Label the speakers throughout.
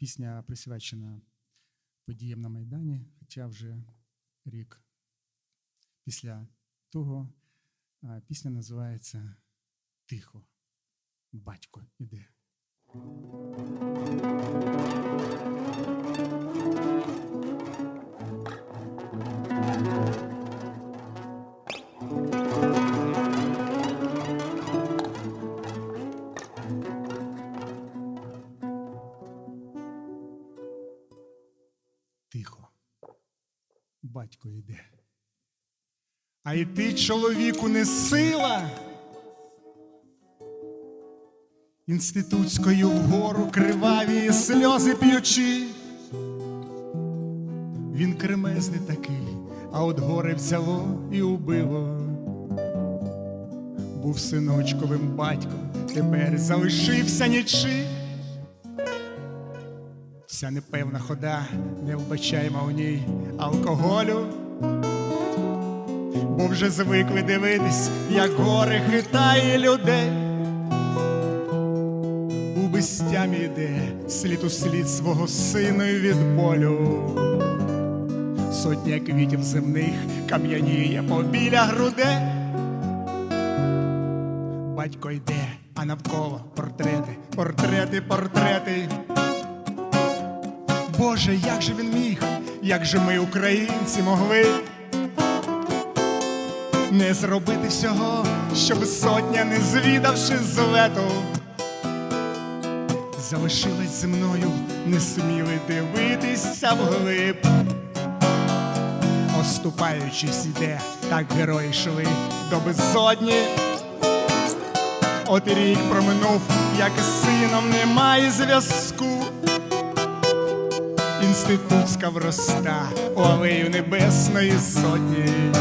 Speaker 1: Пісня присвячена подіям на Майдані, хоча вже рік після того. Пісня називається Тихо. Батько іде. Тихо. Батько йде. А йти чоловіку не сила. Інститутською вгору криваві сльози п'ючи. Він кремезний такий, а от горе взяло і убило. Був синочковим батьком, тепер залишився нічим. Ця непевна хода, не вбачаємо у ній алкоголю. Бо вже звикли дивитись, як горе хитає людей. У безтямі йде слід у слід свого сину від болю. Сотня квітів земних кам'яніє побіля грудей. Батько йде, а навколо портрети, портрети, портрети. Боже, як же він міг, як же ми, українці, могли не зробити всього, щоб сотня, не звідавши злету, залишилась зі мною, не сміли дивитися вглиб. Оступаючись іде, так герої йшли до безодні. От і рік проминув, як із сином немає зв'язку. Інститутська вроста у алею небесної сотні.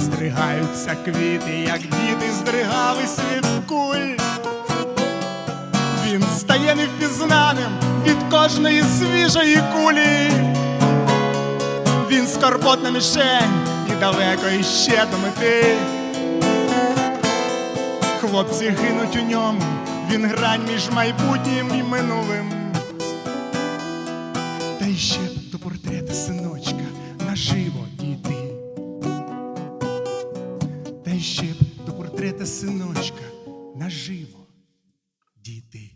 Speaker 1: Здригаються квіти, як діти здригались від куль. Він стає невпізнаним від кожної свіжої кулі. Він скорботна мішень і далеко іще до мети. Хлопці гинуть у ньому, він грань між майбутнім і минулим. Й ще б до портрета синочка наживо дійти. Та ще б до портрета синочка наживо дійти.